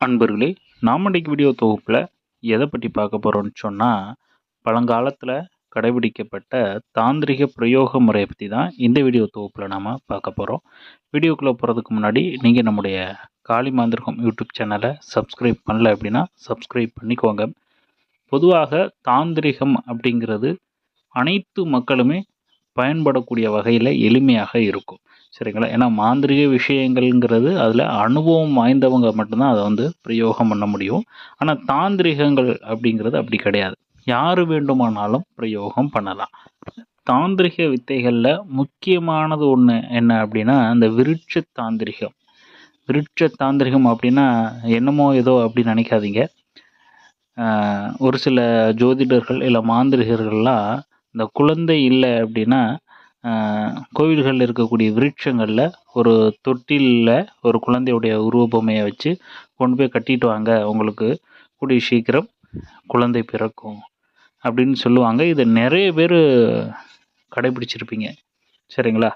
அன்பர்களே நாம் இன்றைக்கி வீடியோ தொகுப்பில் எதை பற்றி பார்க்க போகிறோம்னு சொன்னால் பழங்காலத்தில் கடைபிடிக்கப்பட்ட தாந்திரிக பிரயோக முறையை பற்றி தான் இந்த வீடியோ தொகுப்பில் நாம் பார்க்க போகிறோம் வீடியோக்குள்ளே போகிறதுக்கு முன்னாடி நீங்கள் நம்முடைய காளி மாந்திரகம் யூடியூப் சேனலை சப்ஸ்கிரைப் பண்ணல அப்படின்னா சப்ஸ்கிரைப் பண்ணிக்கோங்க. பொதுவாக தாந்திரிகம் அப்படிங்கிறது அனைத்து மக்களுமே பயன்படக்கூடிய வகையில் எளிமையாக இருக்கும். சரிங்களா ஏன்னா மாந்திரிக விஷயங்கள்ங்கிறது அதில் அனுபவம் வாய்ந்தவங்க மட்டும்தான் அதை வந்து பிரயோகம் பண்ண முடியும். ஆனால் தாந்திரிகங்கள் அப்படிங்கிறது அப்படி கிடையாது. யார் வேண்டுமானாலும் பிரயோகம் பண்ணலாம். தாந்திரிக வித்தைகளில் முக்கியமானது ஒன்று என்ன அப்படின்னா அந்த விருட்ச தாந்திரிகம். விருட்ச தாந்திரிகம் அப்படின்னா என்னமோ ஏதோ அப்படின்னு நினைக்காதீங்க. ஒரு சில ஜோதிடர்கள் இல்லை மாந்திரிகர்கள்லாம் இந்த குழந்தை இல்லை அப்படின்னா கோவில்களில் இருக்கக்கூடிய விருட்சங்களில் ஒரு தொட்டிலில் ஒரு குழந்தையுடைய உருவபொம்மையை வச்சு கொண்டு போய் கட்டிட்டு வாங்க. உங்களுக்கு கூடிய சீக்கிரம் குழந்தை பிறக்கும் அப்படின்னு சொல்லுவாங்க. இதை நிறைய பேர் கடைபிடிச்சிருப்பீங்க. சரிங்களா?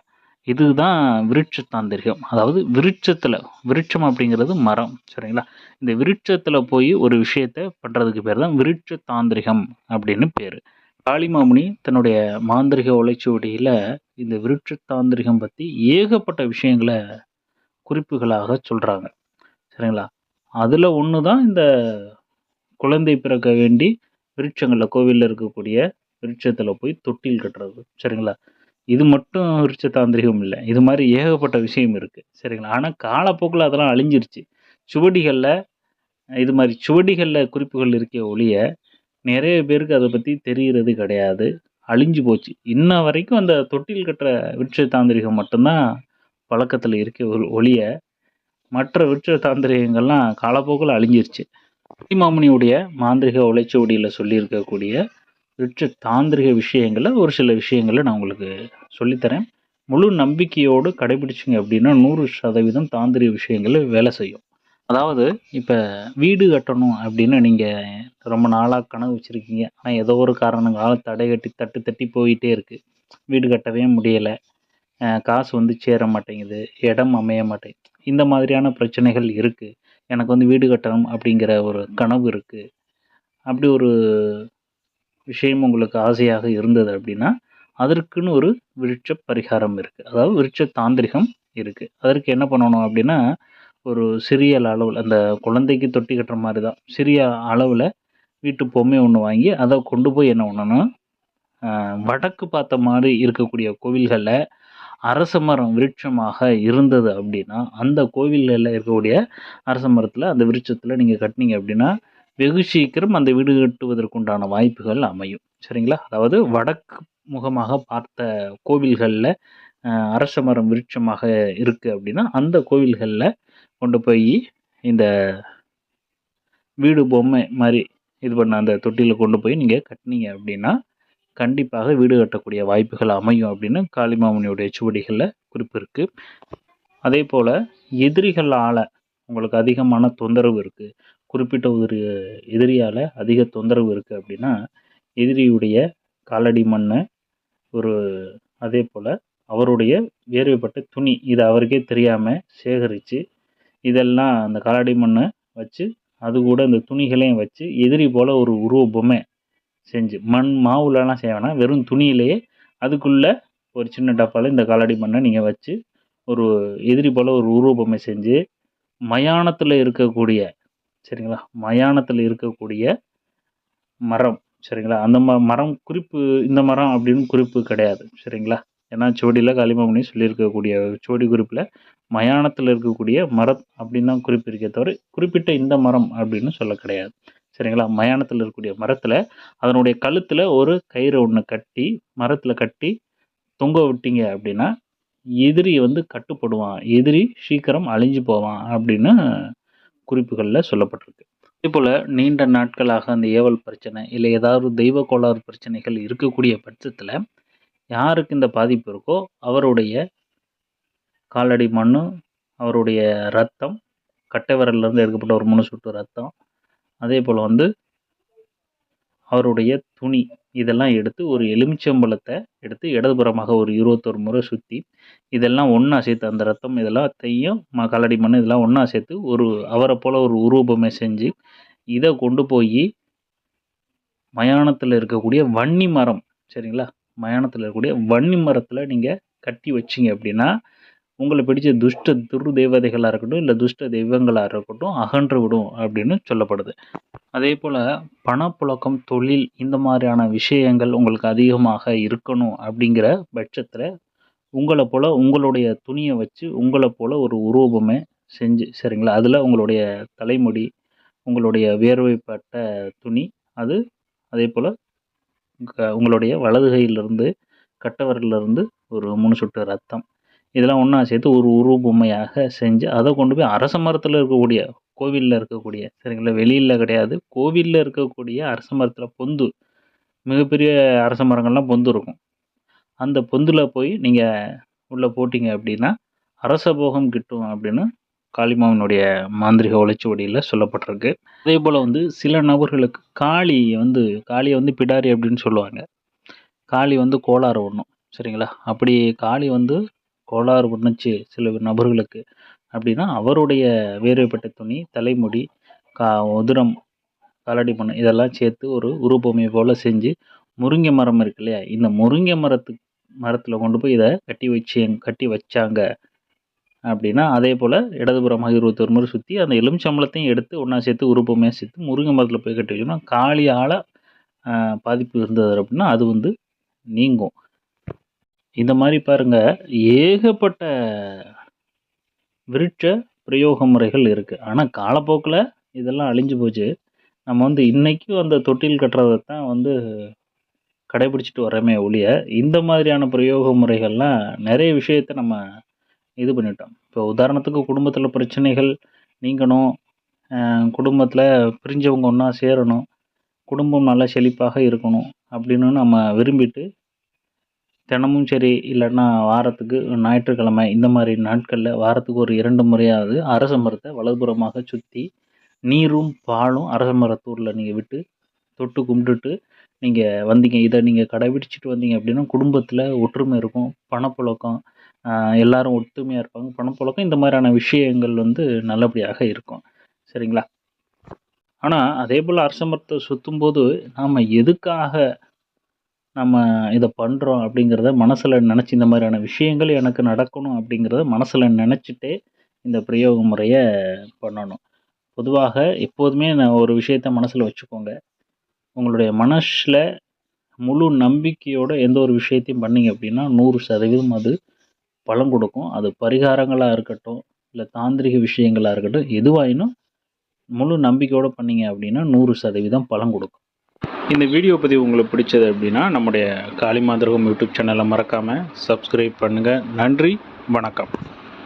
இதுதான் விருட்ச தாந்திரிகம் அதாவது விருட்சத்தில் விருட்சம் அப்படிங்கிறது மரம். சரிங்களா? இந்த விருட்சத்தில் போய் ஒரு விஷயத்தை பண்ணுறதுக்கு பேர் தான் விருட்ச தாந்திரிகம் அப்படின்னு பேர். காளிமாமுனி தன்னுடைய மாந்திரிக உழைச்சுவடியில் இந்த விருட்ச தாந்திரிகம் பற்றி ஏகப்பட்ட விஷயங்களை குறிப்புகளாக சொல்கிறாங்க சரிங்களா? அதில் ஒன்று தான் இந்த குழந்தை பிறக்க வேண்டி விருட்சங்களில் கோவிலில் இருக்கக்கூடிய விருட்சத்தில் போய் தொட்டில் கட்டுறது. சரிங்களா? இது மட்டும் விருட்ச தாந்திரிகம் இல்லை. இது மாதிரி ஏகப்பட்ட விஷயம் இருக்குது சரிங்களா? ஆனால் காலப்போக்கில் அதெல்லாம் அழிஞ்சிருச்சு. சுவடிகளில் இது மாதிரி சுவடிகளில் குறிப்புகள் இருக்க ஒழிய நிறைய பேருக்கு அதை பற்றி தெரிகிறது கிடையாது. அழிஞ்சு போச்சு. இன்ன வரைக்கும் அந்த தொட்டில் கட்டுற விருட்ச தாந்திரிகம் மட்டும்தான் பழக்கத்தில் இருக்க ஒரு ஒழிய மற்ற விருட்ச தாந்திரிகங்கள்லாம் காலப்போக்கில் அழிஞ்சிருச்சு. மாமுனியுடைய மாந்திரிக உழைச்சுவடியில் சொல்லியிருக்கக்கூடிய விருட்ச தாந்திரிக விஷயங்களை ஒரு சில விஷயங்களை நான் உங்களுக்கு சொல்லித்தரேன். முழு நம்பிக்கையோடு கடைபிடிச்சிங்க அப்படின்னா நூறு சதவீதம் தாந்திரிக விஷயங்கள் வேலை செய்யும். அதாவது இப்போ வீடு கட்டணும் அப்படின்னு நீங்கள் ரொம்ப நாளாக கனவு வச்சுருக்கீங்க. ஆனால் ஏதோ ஒரு காரணங்களால் தடை கட்டி தட்டு தட்டி போயிட்டே இருக்குது வீடு கட்டவே முடியலை. காசு வந்து சேர மாட்டேங்குது. இடம் அமைய மாட்டேங்குது இந்த மாதிரியான பிரச்சனைகள் இருக்குது எனக்கு வந்து வீடு கட்டணும் அப்படிங்கிற ஒரு கனவு இருக்குது அப்படி ஒரு விஷயம் உங்களுக்கு ஆசையாக இருந்தது அப்படின்னா அதற்குன்னு ஒரு விருட்ச பரிகாரம் இருக்குது அதாவது விருட்ச தாந்திரிகம் இருக்குது அதற்கு என்ன பண்ணணும் அப்படின்னா ஒரு சிறிய அளவில் அந்த குழந்தைக்கு தொட்டி கட்டுற மாதிரி தான் சிறிய அளவில் வீட்டு பொம்மை ஒன்று வாங்கி அதை கொண்டு போய் என்ன பண்ணணும்? வடக்கு பார்த்த மாதிரி இருக்கக்கூடிய கோவில்களில் அரச மரம் விருட்சமாக இருந்தது அப்படின்னா அந்த கோவில்களில் இருக்கக்கூடிய அரச மரத்தில் அந்த விருட்சத்தில் நீங்கள் கட்டினீங்க அப்படின்னா வெகு சீக்கிரம் அந்த வீடு கட்டுவதற்குண்டான வாய்ப்புகள் அமையும். சரிங்களா? அதாவது வடக்கு முகமாக பார்த்த கோவில்களில் அரச மரம் விருட்சமாக இருக்குது அப்படின்னா அந்த கோவில்களில் கொண்டு போய் இந்த வீடு பொம்மை மாதிரி இது பண்ண அந்த தொட்டியில் கொண்டு போய் நீங்கள் கட்டினீங்க அப்படின்னா கண்டிப்பாக வீடு கட்டக்கூடிய வாய்ப்புகள் அமையும் அப்படின்னு காளிமாமணியுடைய சுவடிகளில் குறிப்பு இருக்குது அதே போல் எதிரிகளால் உங்களுக்கு அதிகமான தொந்தரவு இருக்குது குறிப்பிட்ட ஒரு எதிரியால் அதிக தொந்தரவு இருக்குது அப்படின்னா எதிரியுடைய காலடி மண்ணை ஒரு அதே போல் அவருடைய வேர்வைப்பட்ட துணி இது அவருக்கே தெரியாமல் சேகரித்து இதெல்லாம் அந்த காலடி மண்ணை வச்சு அது கூட இந்த துணிகளையும் வச்சு எதிரி போல் ஒரு உருவ பொம்மை செஞ்சு மண் மாவுலலாம் செய்ய வேணாம். வெறும் துணியிலேயே அதுக்குள்ளே ஒரு சின்ன டப்பாவில் இந்த காலடி மண்ணை நீங்கள் வச்சு ஒரு எதிரி போல் ஒரு உருவ பொம்மை செஞ்சு மயானத்தில் இருக்கக்கூடிய சரிங்களா? மயானத்தில் இருக்கக்கூடிய மரம் சரிங்களா? அந்த ம மரம் குறிப்பு இந்த மரம் அப்படின்னு குறிப்பு கிடையாது சரிங்களா? ஏன்னா சோடியில் களிமணி சொல்லியிருக்கக்கூடிய சோடி குறிப்பில் மயானத்தில் இருக்கக்கூடிய மரம் அப்படின்னு தான் குறிப்பு இருக்கே தவிர குறிப்பிட்ட இந்த மரம் அப்படின்னு சொல்ல கிடையாது. சரிங்களா? மயானத்தில் இருக்கக்கூடிய மரத்தில் அதனுடைய கழுத்தில் ஒரு கயிறு ஒன்று கட்டி மரத்தில் கட்டி தொங்க விட்டீங்க அப்படின்னா எதிரி வந்து கட்டுப்படுவான். எதிரி சீக்கிரம் அழிஞ்சு போவான் அப்படின்னு குறிப்புகளில் சொல்லப்பட்டிருக்கு. அதே போல் நீண்ட நாட்களாக அந்த ஏவல் பிரச்சனை இல்லை ஏதாவது தெய்வ கோளாறு பிரச்சனைகள் இருக்கக்கூடிய பட்சத்தில் யாருக்கு இந்த பாதிப்பு இருக்கோ அவருடைய காலடி மண் அவருடைய ரத்தம் கட்டை விரல்லேருந்து எடுக்கப்பட்ட ஒரு மூணு சொட்டு ரத்தம் அதே போல் வந்து அவருடைய துணி இதெல்லாம் எடுத்து ஒரு எலுமிச்சம்பழத்தை எடுத்து இடதுபுறமாக ஒரு இருபத்தொரு முறை சுற்றி இதெல்லாம் ஒன்றா சேர்த்து அந்த ரத்தம் இதெல்லாத்தையும் ம காலடி மண் இதெல்லாம் ஒன்றா சேர்த்து ஒரு அவரை போல் ஒரு உருவமே செஞ்சு இதை கொண்டு போய் மயானத்தில் இருக்கக்கூடிய வன்னி மரம் சரிங்களா? மயானத்தில் இருக்கக்கூடிய வன்னி மரத்தில் நீங்கள் கட்டி வச்சிங்க அப்படின்னா உங்களை பிடிச்ச துஷ்ட துர் தேவதைகளாக இருக்கட்டும் இல்லை துஷ்ட தெய்வங்களாக இருக்கட்டும் அகன்று விடும் அப்படின்னு சொல்லப்படுது. அதே போல் பணப்புழக்கம் தொழில் இந்த மாதிரியான விஷயங்கள் உங்களுக்கு அதிகமாக இருக்கணும் அப்படிங்கிற பட்சத்தில் உங்களை போல் உங்களுடைய துணியை வச்சு உங்களை போல் ஒரு உருவமே செஞ்சு சரிங்களா? அதில் உங்களுடைய தலைமுடி உங்களுடைய வேர்வைப்பட்ட துணி அது அதே போல் உங்களுடைய வலது கையிலிருந்து கட்டவரிலிருந்து ஒரு மூணு சொட்டு ரத்தம். இதெல்லாம் ஒன்றா சேர்த்து ஒரு உருவபொம்மையாக செஞ்சு அதை கொண்டு போய் அரச மரத்தில் இருக்கக்கூடிய கோவிலில் இருக்கக்கூடிய சரிங்களா? வெளியில் கிடையாது. கோவிலில் இருக்கக்கூடிய அரச மரத்தில் பொந்து மிகப்பெரிய அரச மரங்கள்லாம் பொந்து இருக்கும். அந்த பொந்தில் போய் நீங்கள் உள்ளே போட்டிங்க அப்படின்னா அரச போகம் கிட்டும் அப்படின்னு காளிமாவினுடைய மாந்திரிக ஒளிச்சுவடியில் சொல்லப்பட்டிருக்கு. அதே போல் வந்து சில நபர்களுக்கு காளி வந்து காளியை வந்து பிடாரி அப்படின்னு சொல்லுவாங்க. காளி வந்து கோளாறு ஒன்றும் சரிங்களா? அப்படி காளி வந்து கோளாறு பண்ணுச்சு சில நபர்களுக்கு அப்படின்னா அவருடைய வேறுபட்ட துணி தலைமுடி கா உதிரம் காலடி பண்ண இதெல்லாம் சேர்த்து ஒரு உருவபொம்மை போல் செஞ்சு முருங்கை மரம் இருக்கு இல்லையா? இந்த முருங்கை மரத்து மரத்தில் கொண்டு போய் இதை கட்டி வச்சு கட்டி வச்சாங்க அப்படின்னா அதே போல் இடதுபுறமாக இருபத்தொரு முறை சுற்றி அந்த எலுமிச்சம்பழத்தையும் எடுத்து ஒன்றா சேர்த்து உருப்பமையாக சேர்த்து முருங்கை மரத்தில் போய் கட்டி வச்சோம்னா காளியால் பாதிப்பு இருந்தது அப்படின்னா அது வந்து நீங்கும். இந்த மாதிரி பாருங்கள் ஏகப்பட்ட விருட்ச பிரயோக முறைகள் இருக்குது ஆனால் காலப்போக்கில் இதெல்லாம் அழிஞ்சு போச்சு. நம்ம வந்து இன்றைக்கும் அந்த தொட்டில் கட்டுறதை தான் வந்து கடைபிடிச்சிட்டு வரமே ஒழிய இந்த மாதிரியான பிரயோக முறைகள்லாம் நிறைய விஷயத்த நம்ம இது பண்ணிட்டோம். இப்போ உதாரணத்துக்கு குடும்பத்தில் பிரச்சனைகள் நீங்கணும் குடும்பத்தில் பிரிஞ்சவங்க ஒன்றா சேரணும் குடும்பம் நல்லா செழிப்பாக இருக்கணும் அப்படின்னு நம்ம விரும்பிட்டு தினமும் சரி இல்லைன்னா வாரத்துக்கு ஞாயிற்றுக்கிழமை இந்த மாதிரி நாட்களில் வாரத்துக்கு ஒரு இரண்டு முறையாவது அரச மரத்தை வலதுபுறமாக சுற்றி நீரும் பாலும் அரச மரத்தூரில் நீங்கள் விட்டு தொட்டு கும்பிட்டுட்டு நீங்கள் வந்தீங்க. இதை நீங்கள் கடைபிடிச்சிட்டு வந்தீங்க அப்படின்னா குடும்பத்தில் ஒற்றுமை இருக்கும் பணப்புழக்கம் எல்லாரும் ஒற்றுமையாக இருப்பாங்க. பணப்புழக்கம் இந்த மாதிரியான விஷயங்கள் வந்து நல்லபடியாக இருக்கும். சரிங்களா? ஆனால் அதே போல் அரச மரத்தை சுற்றும்போது நாம் எதுக்காக நம்ம இதை பண்ணுறோம் அப்படிங்கிறத மனசில் நினச்சி இந்த மாதிரியான விஷயங்கள் எனக்கு நடக்கணும் அப்படிங்கிறத மனசில் நினச்சிட்டே இந்த பிரயோக முறையை பண்ணணும். பொதுவாக எப்போதுமே நான் ஒரு விஷயத்த மனசில் வச்சுக்கோங்க. உங்களுடைய மனசில் முழு நம்பிக்கையோடு எந்த ஒரு விஷயத்தையும் பண்ணீங்க அப்படின்னா நூறு சதவீதம் அது பலம் கொடுக்கும். அது பரிகாரங்களாக இருக்கட்டும் இல்லை தாந்திரிக விஷயங்களாக இருக்கட்டும் எதுவாயினும் முழு நம்பிக்கையோடு பண்ணீங்க அப்படின்னா நூறு சதவீதம் பலம் கொடுக்கும். இந்த வீடியோ பதிவு உங்களுக்கு பிடிச்சது அப்படின்னா நம்முடைய காளிமாந்திரகம் யூடியூப் சேனலை மறக்காமல் சப்ஸ்கிரைப் பண்ணுங்கள் நன்றி வணக்கம்.